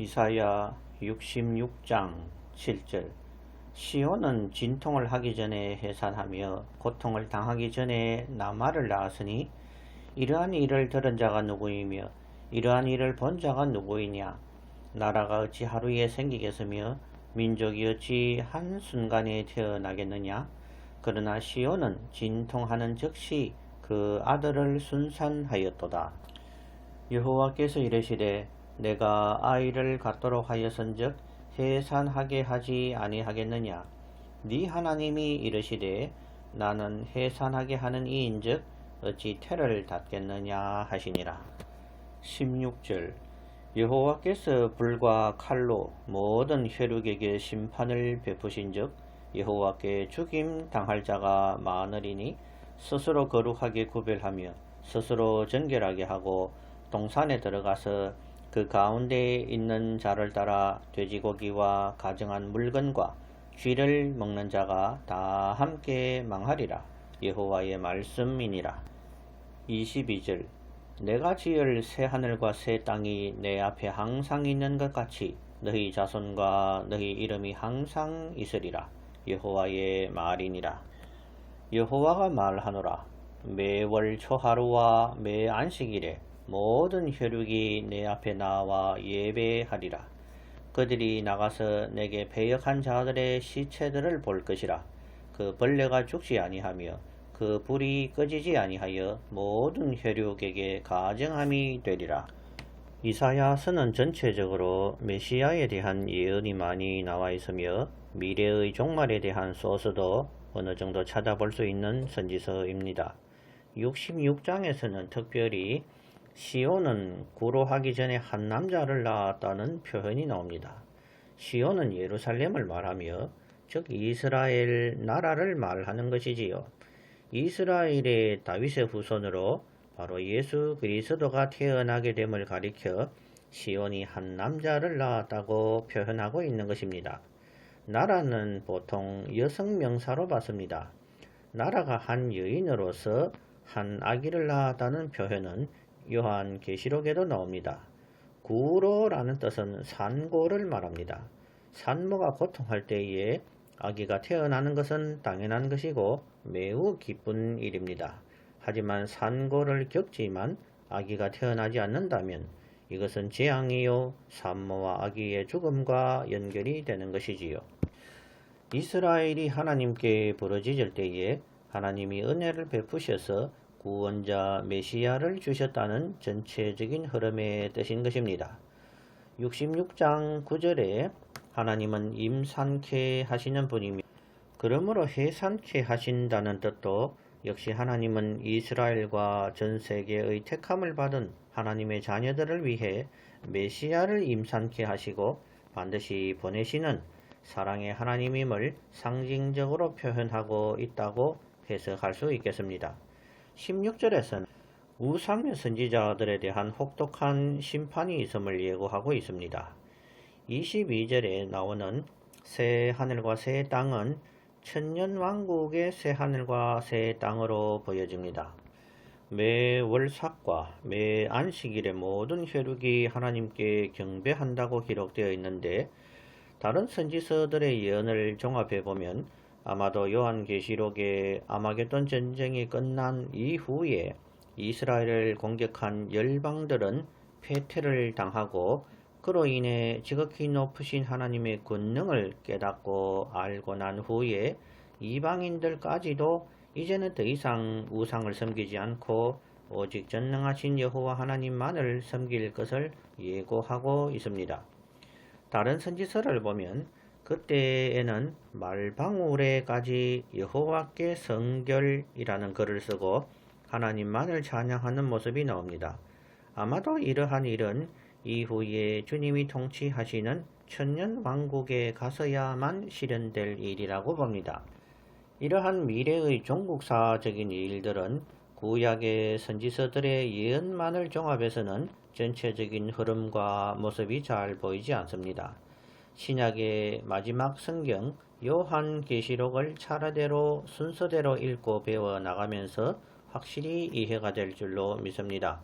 이사야 66장 7절. 시온은 진통을 하기 전에 해산하며 고통을 당하기 전에 나말을 낳았으니 이러한 일을 들은 자가 누구이며 이러한 일을 본 자가 누구이냐? 나라가 어찌 하루에 생기겠으며 민족이 어찌 한순간에 태어나겠느냐? 그러나 시온은 진통하는 즉시 그 아들을 순산하였도다. 여호와께서 이르시되 내가 아이를 갖도록 하였은즉 해산하게 하지 아니하겠느냐? 네 하나님이 이르시되 나는 해산하게 하는 이인즉 어찌 태를 닫겠느냐 하시니라. 16절. 여호와께서 불과 칼로 모든 혈육에게 심판을 베푸신즉 여호와께 죽임 당할 자가 많으리니 스스로 거룩하게 구별하며 스스로 정결하게 하고 동산에 들어가서 그 가운데에 있는 자를 따라 돼지고기와 가정한 물건과 쥐를 먹는 자가 다 함께 망하리라. 여호와의 말씀이니라. 22절 내가 지을 새 하늘과 새 땅이 내 앞에 항상 있는 것 같이 너희 자손과 너희 이름이 항상 있으리라. 여호와의 말이니라. 여호와가 말하노라. 매월 초하루와 매 안식일에 모든 혈육이 내 앞에 나와 예배하리라. 그들이 나가서 내게 배역한 자들의 시체들을 볼 것이라. 그 벌레가 죽지 아니하며 그 불이 꺼지지 아니하여 모든 혈육에게 가정함이 되리라. 이사야서는 전체적으로 메시아에 대한 예언이 많이 나와 있으며 미래의 종말에 대한 소스도 어느 정도 찾아볼 수 있는 선지서입니다. 66장에서는 특별히 시온은 구로하기 전에 한 남자를 낳았다는 표현이 나옵니다. 시온은 예루살렘을 말하며 즉 이스라엘 나라를 말하는 것이지요. 이스라엘의 다윗의 후손으로 바로 예수 그리스도가 태어나게 됨을 가리켜 시온이 한 남자를 낳았다고 표현하고 있는 것입니다. 나라는 보통 여성 명사로 봤습니다. 나라가 한 여인으로서 한 아기를 낳았다는 표현은 요한 계시록에도 나옵니다. 구로라는 뜻은 산고를 말합니다. 산모가 고통할 때에 아기가 태어나는 것은 당연한 것이고 매우 기쁜 일입니다. 하지만 산고를 겪지만 아기가 태어나지 않는다면 이것은 재앙이요 산모와 아기의 죽음과 연결이 되는 것이지요. 이스라엘이 하나님께 부르짖을 때에 하나님이 은혜를 베푸셔서 구원자 메시아를 주셨다는 전체적인 흐름의 뜻인 것입니다. 66장 9절에 하나님은 임산케 하시는 분이며 그러므로 해산케 하신다는 뜻도 역시 하나님은 이스라엘과 전 세계의 택함을 받은 하나님의 자녀들을 위해 메시아를 임산케 하시고 반드시 보내시는 사랑의 하나님임을 상징적으로 표현하고 있다고 해석할 수 있겠습니다. 16절에서는 우상의 선지자들에 대한 혹독한 심판이 있음을 예고하고 있습니다. 22절에 나오는 새 하늘과 새 땅은 천년 왕국의 새 하늘과 새 땅으로 보여집니다. 매 월삭과 매 안식일의 모든 혈육이 하나님께 경배한다고 기록되어 있는데 다른 선지서들의 예언을 종합해 보면 아마도 요한계시록의 아마겟돈 전쟁이 끝난 이후에 이스라엘을 공격한 열방들은 패퇴를 당하고 그로 인해 지극히 높으신 하나님의 권능을 깨닫고 알고 난 후에 이방인들까지도 이제는 더 이상 우상을 섬기지 않고 오직 전능하신 여호와 하나님만을 섬길 것을 예고하고 있습니다. 다른 선지서를 보면 그때에는 말방울에까지 여호와께 성결이라는 글을 쓰고 하나님만을 찬양하는 모습이 나옵니다. 아마도 이러한 일은 이후에 주님이 통치하시는 천년 왕국에 가서야만 실현될 일이라고 봅니다. 이러한 미래의 종국사적인 일들은 구약의 선지서들의 예언만을 종합해서는 전체적인 흐름과 모습이 잘 보이지 않습니다. 신약의 마지막 성경 요한 계시록을 차례대로 순서대로 읽고 배워 나가면서 확실히 이해가 될 줄로 믿습니다.